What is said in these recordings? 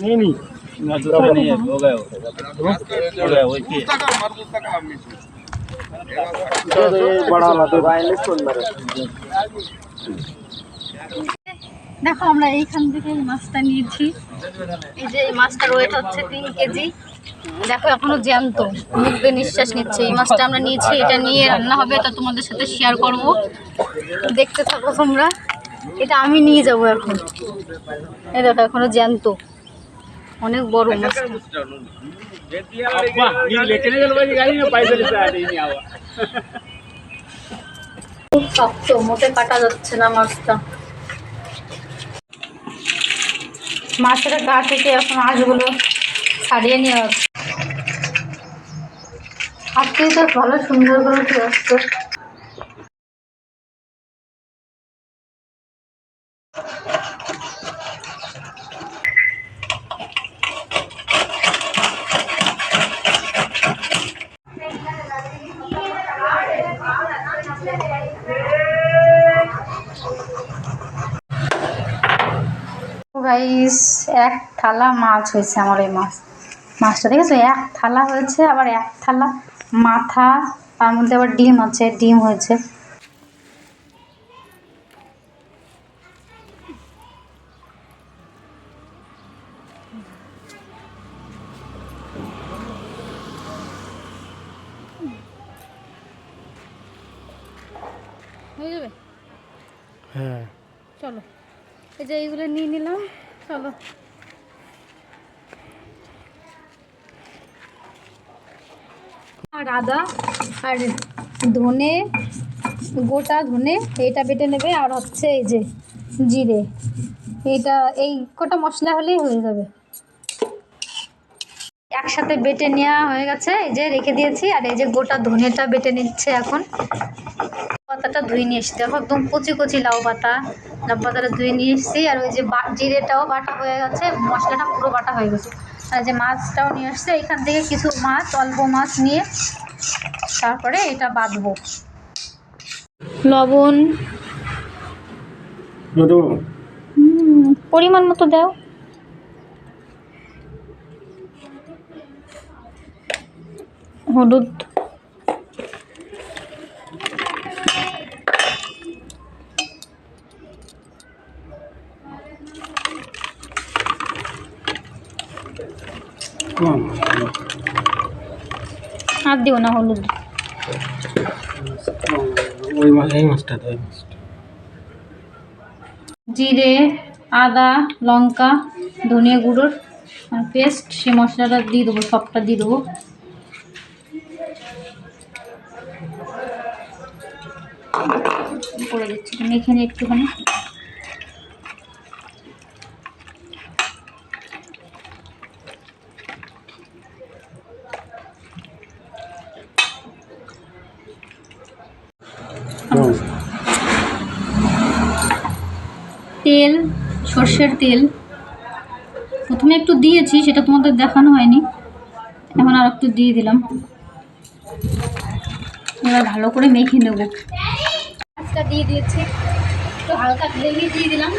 नहीं नहीं ना दूसरा नहीं है हो गया हो गया वही की बड़ा वाला तो वायरलेस फोन मारे দেখো আমরা এইখান থেকে এই মাছটা নিয়েছি এই যে এই মাছটার ওয়েট হচ্ছে তিন কেজি দেখো এখনো জ্যান্ত মুখ দিয়ে নিঃশ্বাস নিচ্ছে এই মাছটা আমরা নিয়েছি এটা নিয়ে রান্না হবে এটা তোমাদের সাথে শেয়ার করব দেখতে থাকো তোমরা এটা আমি নিয়ে যাব এখন এই দেখো এখনো জ্যান্ত অনেক বড় খুব শক্ত মোটে কাটা যাচ্ছে না মাছটা। মাছের গা থেকে এখন আঁশগুলো ছাড়িয়ে নেওয়া হচ্ছে। আজকে তো ভালো সুন্দর করে আসছে। গাইস এক থালা মাছ হয়েছে আমার এই মাছ। মাছটা দেখেছ? এক থালা হয়েছে, আবার এক থালা মাথা, তার মধ্যে আবার ডিম আছে, ডিম হয়েছে। হয়ে যাবে? हाँ চলো। এই যে এইগুলো নিয়ে নিলাম চলো। আর আদা আর ধনে গোটা ধনে এইটা বেটে নেবে আর হচ্ছে এই যে জিরে। এইটা এই কটা মশলা হলেই হয়ে যাবে। একসাথে বেটে নেওয়া হয়ে গেছে। এই যে রেখে দিয়েছি আর এই যে গোটা ধনেটা বেটে নিচ্ছে এখন। পাতাটা ধুয়ে নিয়ে এসছি। দেখো একদম কচি কচি লাউ পাতা লাউ পাতাটা ধুয়ে নিয়ে এসেছি আর ওই যে জিরেটাও বাটা হয়ে গেছে মশলাটা পুরো বাটা হয়ে গেছে। আর যে মাছটাও নিয়ে আসছে এখান থেকে কিছু মাছ অল্প মাছ নিয়ে তারপরে এটা বাঁধবো। লবণ। পরিমাণ মতো দাও। হলুদ। আর দিও না হলুদ। জিরে, আদা, লঙ্কা, ধনিয়া গুঁড়োর পেস্ট সে মশলাটা দিয়ে দেবো, সবটা দিয়ে দেবো। করে দিচ্ছি। তুমি এখানে একটুখানি। তেল, সর্ষের তেল। প্রথমে একটু দিয়েছি, সেটা তোমাদের দেখানো হয়নি। এখন আর একটু দিয়ে দিলাম। এবার ভালো করে মেখে নেব। মাছটা দিয়ে দিয়েছি। একটু হালকা গ্রেভি দিয়ে দিলাম।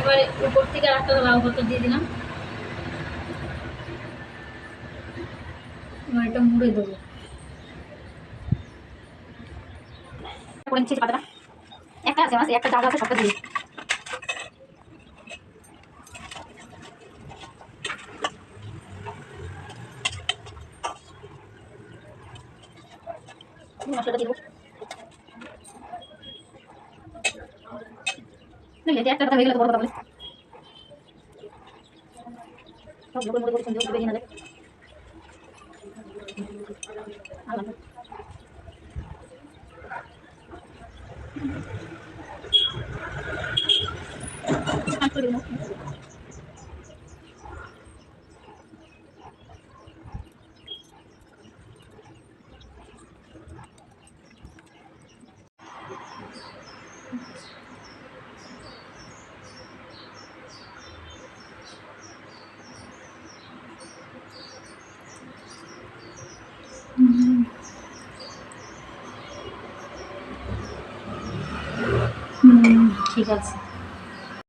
এবার উপর থেকে আর একটা লাউ পাতা দিয়ে দিলাম। এবার এটা মুড়ে দেবো। একটা আছে একটা চাল আছে, সবটা দিয়ে মশলাটা দিব। একটা কথা হয়ে গেলে বড় কথা বলে। সব লোকের মধ্যে করে সুন্দর বেরিয়ে না যায়। ん。気がする。